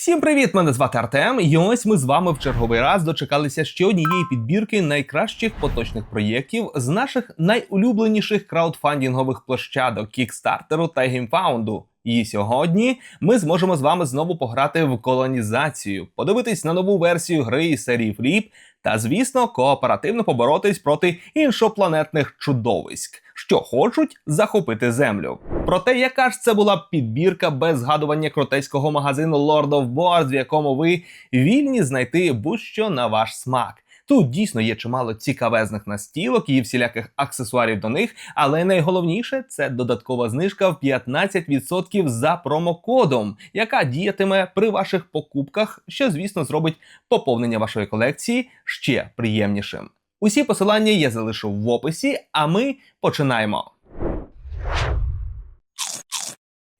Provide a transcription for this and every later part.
Всім привіт! Мене звати Артем. І ось ми з вами в черговий раз дочекалися ще однієї підбірки найкращих поточних проєктів з наших найулюбленіших краудфандінгових площадок Кікстартеру та геймфаунду. І сьогодні ми зможемо з вами знову пограти в колонізацію, подивитись на нову версію гри із серії Фліп та, звісно, кооперативно поборотись проти іншопланетних чудовиськ, що хочуть захопити землю. Проте, яка ж це була підбірка без згадування кротейського магазину Lord of Boards, в якому ви вільні знайти будь-що на ваш смак. Тут дійсно є чимало цікавезних настілок і всіляких аксесуарів до них, але найголовніше це додаткова знижка в 15% за промокодом, яка діятиме при ваших покупках, що, звісно, зробить поповнення вашої колекції ще приємнішим. Усі посилання я залишу в описі, а ми починаємо.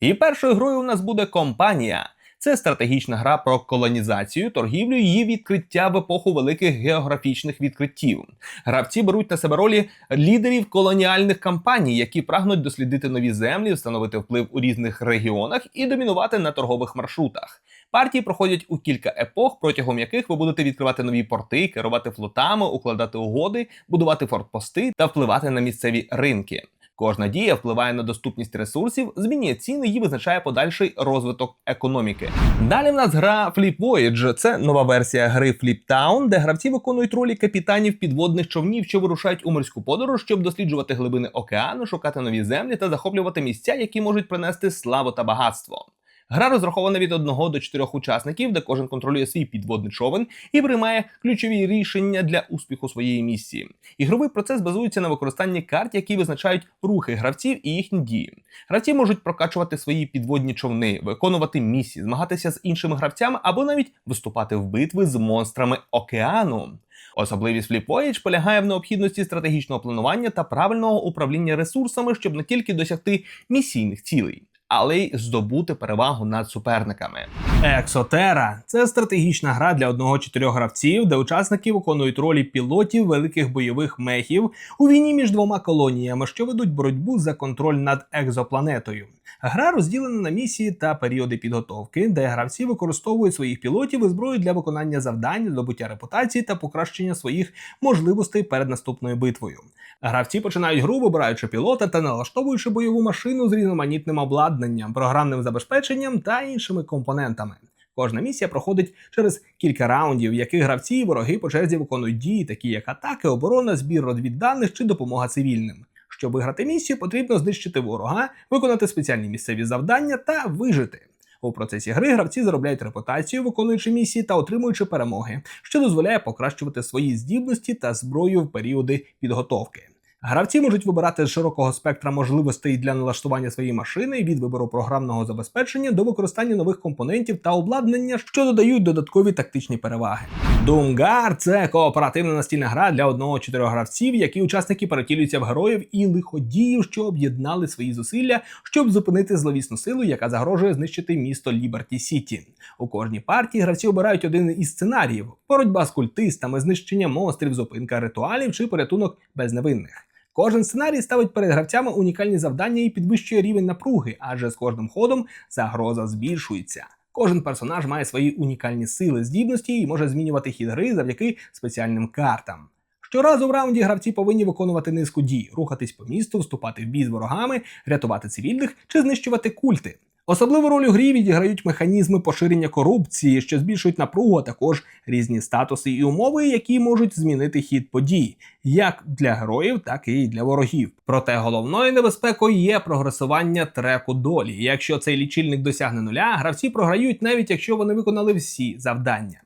І першою грою у нас буде компанія. Це стратегічна гра про колонізацію, торгівлю і її відкриття в епоху великих географічних відкриттів. Гравці беруть на себе ролі лідерів колоніальних кампаній, які прагнуть дослідити нові землі, встановити вплив у різних регіонах і домінувати на торгових маршрутах. Партії проходять у кілька епох, протягом яких ви будете відкривати нові порти, керувати флотами, укладати угоди, будувати фортпости та впливати на місцеві ринки. Кожна дія впливає на доступність ресурсів, змінює ціни і визначає подальший розвиток економіки. Далі в нас гра Flip Voyage. Це нова версія гри Flip Town, де гравці виконують ролі капітанів підводних човнів, що вирушають у морську подорож, щоб досліджувати глибини океану, шукати нові землі та захоплювати місця, які можуть принести славу та багатство. Гра розрахована від 1 до 4 учасників, де кожен контролює свій підводний човен і приймає ключові рішення для успіху своєї місії. Ігровий процес базується на використанні карт, які визначають рухи гравців і їхні дії. Гравці можуть прокачувати свої підводні човни, виконувати місії, змагатися з іншими гравцями або навіть виступати в битви з монстрами океану. Особливість Flip Voyage полягає в необхідності стратегічного планування та правильного управління ресурсами, щоб не тільки досягти місійних цілей, але й здобути перевагу над суперниками. Ексотера це стратегічна гра для одного чотирьох гравців, де учасники виконують ролі пілотів великих бойових мехів у війні між двома колоніями, що ведуть боротьбу за контроль над екзопланетою. Гра розділена на місії та періоди підготовки, де гравці використовують своїх пілотів і зброю для виконання завдань, здобуття репутації та покращення своїх можливостей перед наступною битвою. Гравці починають гру, вибираючи пілота та налаштовуючи бойову машину з різноманітним обладнанням, програмним забезпеченням та іншими компонентами. Кожна місія проходить через кілька раундів, в яких гравці і вороги по черзі виконують дії, такі як атаки, оборона, збір розвідданих чи допомога цивільним. Щоб виграти місію, потрібно знищити ворога, виконати спеціальні місцеві завдання та вижити. У процесі гри гравці заробляють репутацію, виконуючи місії та отримуючи перемоги, що дозволяє покращувати свої здібності та зброю в періоди підготовки. Гравці можуть вибирати з широкого спектра можливостей для налаштування своєї машини від вибору програмного забезпечення до використання нових компонентів та обладнання, що додають додаткові тактичні переваги. Doomguard – це кооперативна настільна гра для одного чотирьох гравців, які учасники перетілюються в героїв і лиходіїв, що об'єднали свої зусилля, щоб зупинити зловісну силу, яка загрожує знищити місто Ліберті Сіті. У кожній партії гравці обирають один із сценаріїв: боротьба з культистами, знищення монстрів, зупинка ритуалів чи порятунок безневинних. Кожен сценарій ставить перед гравцями унікальні завдання і підвищує рівень напруги, адже з кожним ходом загроза збільшується. Кожен персонаж має свої унікальні сили, здібності і може змінювати хід гри завдяки спеціальним картам. Щоразу в раунді гравці повинні виконувати низку дій, рухатись по місту, вступати в бій з ворогами, рятувати цивільних чи знищувати культи. Особливу роль у грі відіграють механізми поширення корупції, що збільшують напругу, а також різні статуси і умови, які можуть змінити хід подій, як для героїв, так і для ворогів. Проте головною небезпекою є прогресування треку долі. Якщо цей лічильник досягне нуля, гравці програють навіть якщо вони виконали всі завдання.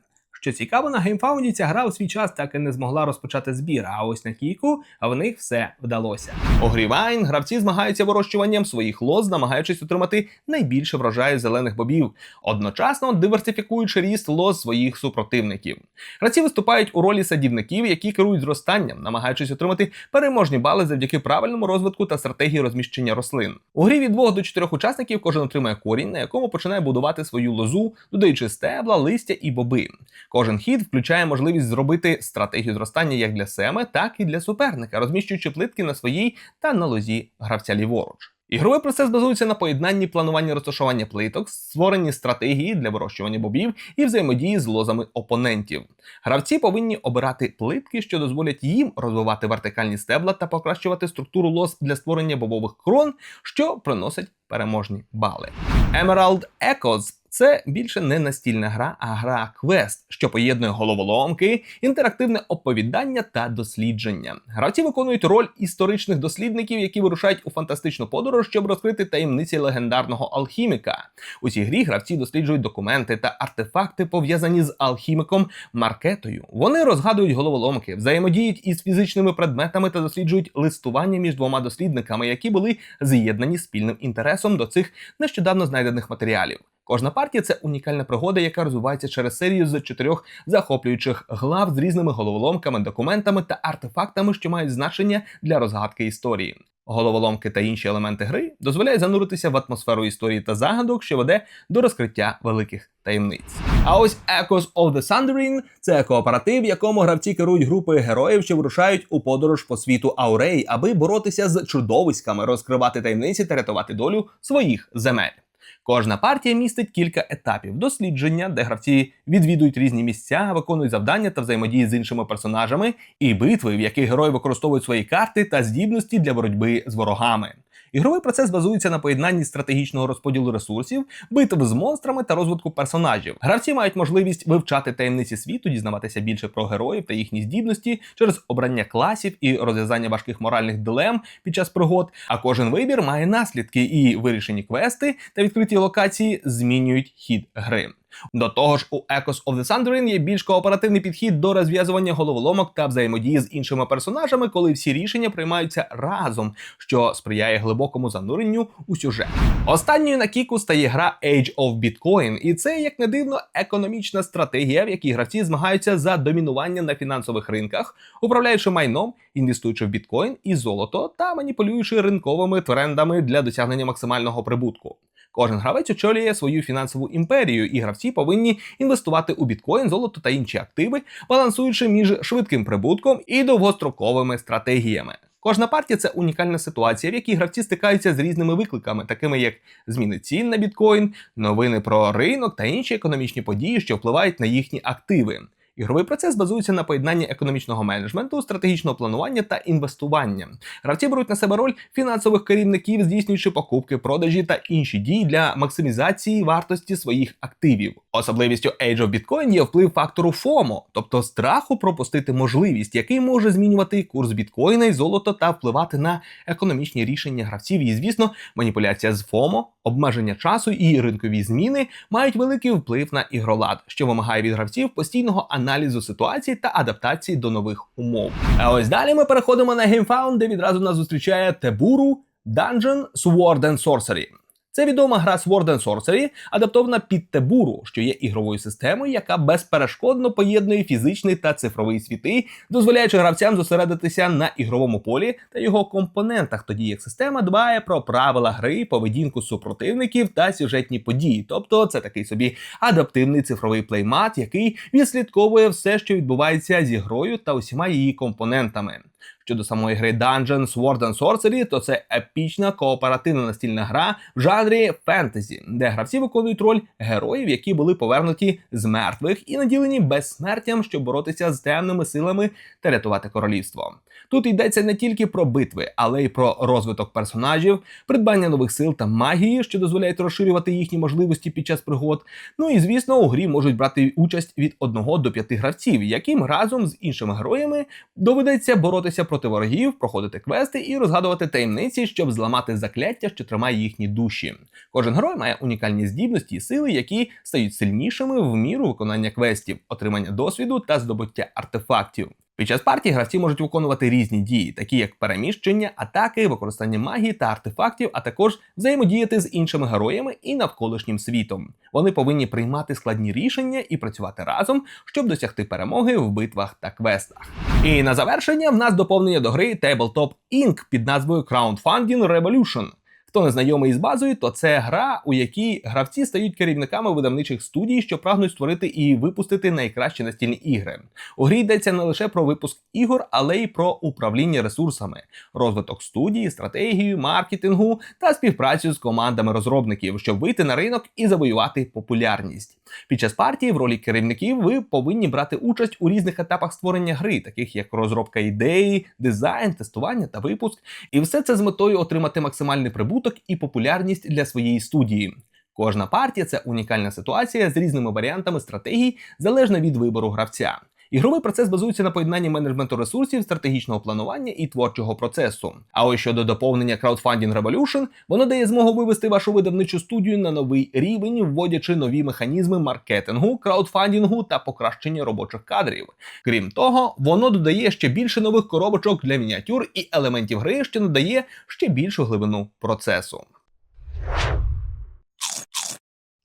Що цікаво, на геймфаунді ця гра у свій час так і не змогла розпочати збір, а ось на кійку в них все вдалося. Грі гравці змагаються вирощуванням своїх лоз, намагаючись отримати найбільше врожаю зелених бобів, одночасно диверсифікуючи ріст лоз своїх супротивників. Гравці виступають у ролі садівників, які керують зростанням, намагаючись отримати переможні бали завдяки правильному розвитку та стратегії розміщення рослин. У грі від 2 до 4 учасників кожен отримає корінь, на якому починає будувати свою лозу, додаючи стебла, листя і боби. Кожен хід включає можливість зробити стратегію зростання як для себе, так і для суперника, розміщуючи плитки на своїй та на лозі гравця ліворуч. Ігровий процес базується на поєднанні планування розташування плиток, створенні стратегії для вирощування бобів і взаємодії з лозами опонентів. Гравці повинні обирати плитки, що дозволять їм розвивати вертикальні стебла та покращувати структуру лоз для створення бобових крон, що приносять переможні бали. Emerald Echoes це більше не настільна гра, а гра квест, що поєднує головоломки, інтерактивне оповідання та дослідження. Гравці виконують роль історичних дослідників, які вирушають у фантастичну подорож, щоб розкрити таємниці легендарного алхіміка. У цій грі гравці досліджують документи та артефакти, пов'язані з алхіміком Маркетою. Вони розгадують головоломки, взаємодіють із фізичними предметами та досліджують листування між двома дослідниками, які були з'єднані спільним інтересом до цих нещодавно знайдених матеріалів. Кожна партія це унікальна пригода, яка розвивається через серію з чотирьох захоплюючих глав з різними головоломками, документами та артефактами, що мають значення для розгадки історії. Головоломки та інші елементи гри дозволяють зануритися в атмосферу історії та загадок, що веде до розкриття великих таємниць. А ось Echoes of the Sundering – це кооператив, в якому гравці керують групою героїв, що вирушають у подорож по світу Аурей, аби боротися з чудовиськами, розкривати таємниці та рятувати долю своїх земель. Кожна партія містить кілька етапів дослідження, де гравці відвідують різні місця, виконують завдання та взаємодії з іншими персонажами, і битви, в яких герої використовують свої карти та здібності для боротьби з ворогами. Ігровий процес базується на поєднанні стратегічного розподілу ресурсів, битв з монстрами та розвитку персонажів. Гравці мають можливість вивчати таємниці світу, дізнаватися більше про героїв та їхні здібності через обрання класів і розв'язання важких моральних дилем під час пригод. А кожен вибір має наслідки, і вирішені квести та відкриті локації змінюють хід гри. До того ж, у Echoes of the Sundering є більш кооперативний підхід до розв'язування головоломок та взаємодії з іншими персонажами, коли всі рішення приймаються разом, що сприяє глибокому зануренню у сюжет. Останньою на кіку стає гра Age of Bitcoin, і це, як не дивно, економічна стратегія, в якій гравці змагаються за домінування на фінансових ринках, управляючи майном, інвестуючи в біткоін і золото та маніпулюючи ринковими трендами для досягнення максимального прибутку. Кожен гравець очолює свою фінансову імперію, і гравці повинні інвестувати у біткоін, золото та інші активи, балансуючи між швидким прибутком і довгостроковими стратегіями. Кожна партія це унікальна ситуація, в якій гравці стикаються з різними викликами, такими як зміни цін на біткоін, новини про ринок та інші економічні події, що впливають на їхні активи. Ігровий процес базується на поєднанні економічного менеджменту, стратегічного планування та інвестування. Гравці беруть на себе роль фінансових керівників, здійснюючи покупки, продажі та інші дії для максимізації вартості своїх активів. Особливістю Age of Bitcoin є вплив фактору FOMO, тобто страху пропустити можливість, який може змінювати курс біткоїна і золота та впливати на економічні рішення гравців. І звісно, маніпуляція з FOMO, обмеження часу і ринкові зміни мають великий вплив на ігролад, що вимагає від гравців постійного аналізу ситуації та адаптації до нових умов. А ось далі ми переходимо на геймфаунд, де відразу нас зустрічає Тебуру Dungeon Sword and Sorcery. Це відома гра Sword and Sorcery, адаптована під Тебуру, що є ігровою системою, яка безперешкодно поєднує фізичний та цифровий світи, дозволяючи гравцям зосередитися на ігровому полі та його компонентах, тоді як система дбає про правила гри, поведінку супротивників та сюжетні події. Тобто це такий собі адаптивний цифровий плеймат, який відслідковує все, що відбувається зі грою та усіма її компонентами. Щодо самої гри Dungeon Sword and Sorcery, то це епічна кооперативна настільна гра в жанрі фентезі, де гравці виконують роль героїв, які були повернуті з мертвих і наділені безсмертям, щоб боротися з темними силами та рятувати королівство. Тут йдеться не тільки про битви, але й про розвиток персонажів, придбання нових сил та магії, що дозволяють розширювати їхні можливості під час пригод. Ну і звісно, у грі можуть брати участь від 1 до 5 гравців, яким разом з іншими героями доведеться боротися проти ворогів, проходити квести і розгадувати таємниці, щоб зламати закляття, що тримає їхні душі. Кожен герой має унікальні здібності і сили, які стають сильнішими в міру виконання квестів, отримання досвіду та здобуття артефактів. Під час партії гравці можуть виконувати різні дії, такі як переміщення, атаки, використання магії та артефактів, а також взаємодіяти з іншими героями і навколишнім світом. Вони повинні приймати складні рішення і працювати разом, щоб досягти перемоги в битвах та квестах. І на завершення в нас доповнення до гри Tabletop Inc. під назвою Crowdfunding Revolution. Хто не знайомий із базою, то це гра, у якій гравці стають керівниками видавничих студій, що прагнуть створити і випустити найкращі настільні ігри. У грі йдеться не лише про випуск ігор, але й про управління ресурсами, розвиток студії, стратегію, маркетингу та співпрацю з командами розробників, щоб вийти на ринок і завоювати популярність. Під час партії в ролі керівників ви повинні брати участь у різних етапах створення гри, таких як розробка ідеї, дизайн, тестування та випуск. І все це з метою отримати максимальний прибуток і популярність для своєї студії. Кожна партія це унікальна ситуація з різними варіантами стратегій, залежно від вибору гравця. Ігровий процес базується на поєднанні менеджменту ресурсів, стратегічного планування і творчого процесу. А ось щодо доповнення Crowdfunding Revolution, воно дає змогу вивести вашу видавничу студію на новий рівень, вводячи нові механізми маркетингу, краудфандингу та покращення робочих кадрів. Крім того, воно додає ще більше нових коробочок для мініатюр і елементів гри, що надає ще більшу глибину процесу.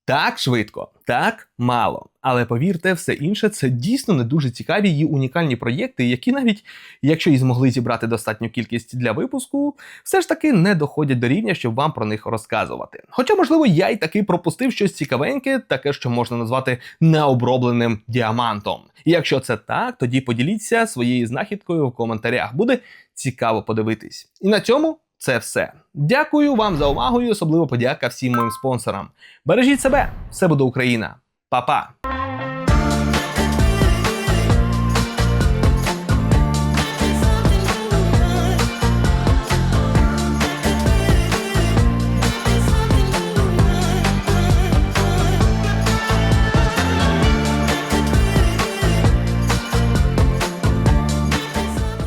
Так швидко, так мало. Але повірте, все інше це дійсно не дуже цікаві і унікальні проєкти, які навіть якщо і змогли зібрати достатню кількість для випуску, все ж таки не доходять до рівня, щоб вам про них розказувати. Хоча, можливо, я й таки пропустив щось цікавеньке, таке, що можна назвати необробленим діамантом. І якщо це так, тоді поділіться своєю знахідкою в коментарях. Буде цікаво подивитись. І на цьому це все. Дякую вам за увагу і особливо подяка всім моїм спонсорам. Бережіть себе, все буде Україна. Па-па!